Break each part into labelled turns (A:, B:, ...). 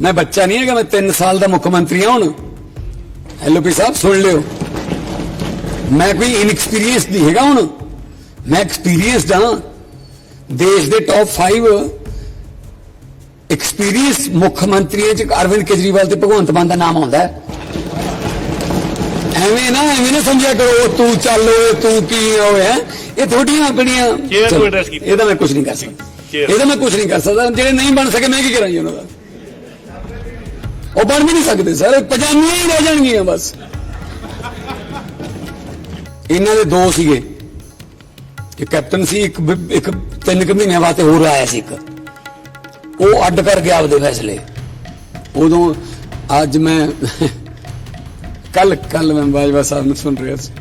A: ਮੈਂ ਬੱਚਾ ਨਹੀਂ ਹੈਗਾ ਮੈਂ 3 ਸਾਲ ਦਾ ਮੁੱਖ ਮੰਤਰੀ ਹਾਂ ਹੁਣ। ਐਲਓਪੀ ਸਾਹਿਬ ਸੁਣ ਲਿਓ। ਮੈਂ ਕੋਈ ਇਨਐਕਸਪੀਰੀਅੰਸ ਨਹੀਂ ਹੈਗਾ ਹੁਣ। ਮੈਂ ਐਕਸਪੀਰੀਅੰਸਡ ਹਾਂ। ਦੇਸ਼ ਦੇ ਟੌਪ 5 ਐਕਸਪੀਰੀਅੰਸ ਮੁੱਖ ਮੰਤਰੀਆਂ ਚ ਅਰਵਿੰਦ ਕੇਜਰੀਵਾਲ ਤੇ ਭਗਵੰਤ ਮਾਨ ਦਾ ਨਾਮ ਆਉਂਦਾ ਹੈ। ਐਵੇਂ ਨਾ ਐਵੇਂ ਨਾ ਸਮਝਿਆ ਕਰੋ ਤੂੰ ਚੱਲ ਓਏ ਤੂੰ ਕੀ ਹੋਇਆ ਇਹ ਥੋੜੀਆਂ ਆਪਣੀਆਂ। ਇਹਦਾ ਮੈਂ ਕੁਝ ਨਹੀਂ ਕਰ ਸਕਦਾ। ਇਹਦਾ ਮੈਂ ਕੁਝ ਨਹੀਂ ਕਰ ਸਕਦਾ। ਜਿਹੜੇ ਨਹੀਂ ਬਣ ਸਕੇ ਮੈਂ ਕੀ ਕਰਾਂ ਜੀ ਉਹਨਾਂ ਦਾ? ਉਹ ਬਣ ਵੀ ਨਹੀਂ ਸਕਦੇ, ਸਰ ਪਜਾਮੀਆਂ ਹੀ ਰਹਿ ਜਾਣਗੀਆਂ ਬਸ। ਇਹਨਾਂ ਦੇ ਦੋ ਸੀਗੇ। ਕਿ ਕੈਪਟਨ ਸੀ, ਇੱਕ ਇੱਕ ਤਿੰਨ ਕੁ ਮਹੀਨਿਆਂ ਵਾਸਤੇ ਹੋਰ ਆਇਆ ਸੀ ਇੱਕ। ਉਹ ਅੱਡ ਕਰ ਗਿਆ ਆਪਦੇ ਫੈਸਲੇ। ਉਦੋਂ ਅੱਜ ਮੈਂ ਕੱਲ ਕੱਲ ਮੈਂ ਬਾਜਵਾ ਸਾਹਿਬ ਨੂੰ ਸੁਣ ਰਿਹਾ ਸੀ।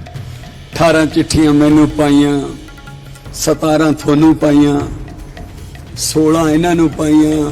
A: 18 ਚਿੱਠੀਆਂ ਮੈਨੂੰ ਪਾਈਆਂ 17 ਤੁਹਾਨੂੰ ਪਾਈਆਂ 16 ਇਹਨਾਂ ਨੂੰ ਪਾਈਆਂ।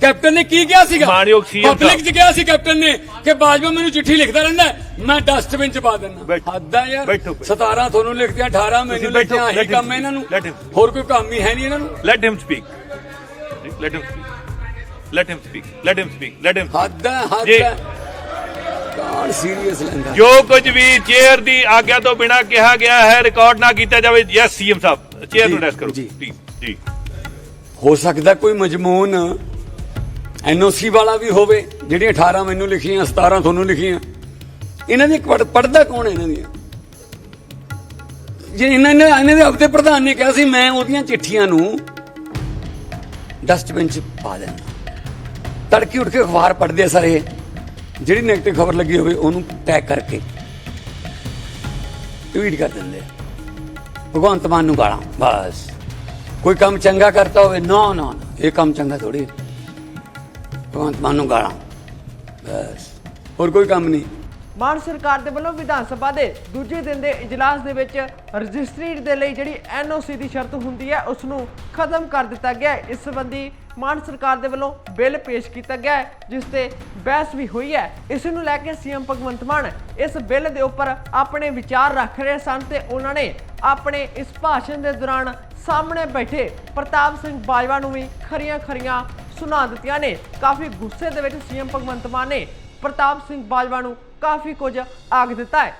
A: ਕੈਪਟਨ ਨੇ ਕੀ ਕਿਹਾ ਸੀਗਾ?
B: CM ਸਾਹਿਬ।
A: ਪਬਲਿਕ 'ਚ ਕਿਹਾ ਸੀ ਕੈਪਟਨ ਨੇ ਕਿ ਬਾਜਵਾ ਮੈਨੂੰ ਚਿੱਠੀ ਲਿਖਦਾ ਰਹਿੰਦਾ ਮੈਂ ਡਸਟਬਿਨ 'ਚ ਪਾ ਦਿੰਦਾ। ਹੱਦ ਯਾਰ।
B: ਬੈਠੋ।
A: 17 ਤੁਹਾਨੂੰ ਲਿਖਦਿਆਂ 18 ਮੈਨੂੰ ਲਿਖਦਿਆਂ
B: him
A: ਕੰਮ ਇਹਨਾਂ ਨੂੰ. ਹੋਰ ਕੋਈ ਕੰਮ ਹੀ ਹੈ ਨਹੀਂ ਇਹਨਾਂ ਨੂੰ।
B: Let him speak let him let him speak let him speak let him
A: ਹੱਦ ਹੱਦ
B: ਜੀ।
A: ਹੈ ਕੌਣ ਸੀਰੀਅਸ ਲੈਂਦਾ?
B: ਜੋ ਕੁਝ ਵੀ ਚੇਅਰ ਦੀ ਆਗਿਆ ਤੋਂ ਬਿਨਾ ਕਿਹਾ ਗਿਆ ਹੈ ਰਿਕਾਰਡ ਨਾ ਕੀਤਾ ਜਾਵੇ। ਯੈਸ ਸੀਐਮ ਸਾਹਿਬ ਚੇਅਰ ਨੂੰ ਰੈਸ ਕਰੋ।
A: ਜੀ।
B: ਜੀ।
A: ਹੋ ਸਕਦਾ ਕੋਈ ਮਜਮੂਨ ਐਨਓਸੀ ਵਾਲਾ ਵੀ ਹੋਵੇ ਜਿਹੜੀਆਂ 18 ਮੈਨੂੰ ਲਿਖੀਆਂ 17 ਤੁਹਾਨੂੰ ਲਿਖੀਆਂ। ਇਹਨਾਂ ਦੀ ਪੜਦਾ ਕੌਣ ਹੈ ਇਹਨਾਂ ਦੀਆਂ? ਜੇ ਇਹਨਾਂ ਨੇ ਇਹਨਾਂ ਦੇ ਆਪਦੇ ਪ੍ਰਧਾਨ ਨੇ ਕਿਹਾ ਸੀ ਮੈਂ ਉਹਦੀਆਂ ਚਿੱਠੀਆਂ ਨੂੰ ਡਸਟਬਿਨ ਚ ਪਾ ਦੇਣਾ ਤੜਕੀ ਉੱਠ ਕੇ ਅਖਬਾਰ ਪੜ੍ਹਦੇ ਆ ਸਾਰੇ। ਜਿਹੜੀ ਨੈਗੇਟਿਵ ਖਬਰ ਲੱਗੀ ਹੋਵੇ ਉਹਨੂੰ ਟੈਗ ਕਰਕੇ ਟਵੀਟ ਕਰ ਦਿੰਦੇ ਭਗਵੰਤ ਮਾਨ ਨੂੰ ਗਾਲਾਂ ਬਸ। ਕੋਈ ਕੰਮ ਚੰਗਾ ਕਰਤਾ ਹੋਵੇ ਨਾ ਨਾ ਨਾ, ਇਹ ਕੰਮ ਚੰਗਾ ਥੋੜੀ ਭਗਵੰਤ ਮਾਨ ਨੂੰ ਗਾਲਾਂ। ਬਸ। ਹੋਰ ਕੋਈ ਕੰਮ ਨਹੀਂ।
C: ਮਾਨ ਸਰਕਾਰ ਦੇ ਵੱਲੋਂ ਵਿਧਾਨ ਸਭਾ ਦੇ ਦੂਜੇ ਦਿਨ ਦੇ ਇਜਲਾਸ ਦੇ ਵਿੱਚ ਰਜਿਸਟਰੀ ਦੇ ਲਈ ਜਿਹੜੀ ਐਨਓਸੀ ਦੀ ਸ਼ਰਤ ਹੁੰਦੀ ਹੈ ਉਸ ਨੂੰ ਖਤਮ ਕਰ ਦਿੱਤਾ ਗਿਆ ਹੈ। ਇਸ ਸੰਬੰਧੀ ਮਾਨ ਸਰਕਾਰ ਦੇ ਵੱਲੋਂ ਬਿੱਲ ਪੇਸ਼ ਕੀਤਾ ਗਿਆ ਹੈ, ਜਿਸ ਤੇ ਬਹਿਸ ਵੀ ਹੋਈ ਹੈ। ਇਸ ਨੂੰ ਲੈ ਕੇ ਸੀਐਮ ਭਗਵੰਤ ਮਾਨ ਇਸ ਬਿੱਲ ਦੇ ਉੱਪਰ ਆਪਣੇ ਵਿਚਾਰ ਰੱਖ ਰਹੇ ਸਨ ਤੇ ਉਹਨਾਂ ਨੇ ਆਪਣੇ ਇਸ ਭਾਸ਼ਣ ਦੇ ਦੌਰਾਨ ਸਾਹਮਣੇ ਬੈਠੇ ਪ੍ਰਤਾਪ ਸਿੰਘ ਬਾਜਵਾ ਨੂੰ ਵੀ ਖਰੀਆਂ ਖਰੀਆਂ ਸੁਣਾ ਦਿੱਤੀਆਂ ਨੇ। ਕਾਫੀ ਗੁੱਸੇ ਦੇ ਵਿੱਚ ਸੀਐਮ ਭਗਵੰਤ ਮਾਨ ਨੇ ਪ੍ਰਤਾਪ ਸਿੰਘ ਬਾਜਵਾ ਨੂੰ ਕਾਫੀ ਕੁਝ ਆਗ ਦਿੱਤਾ ਹੈ।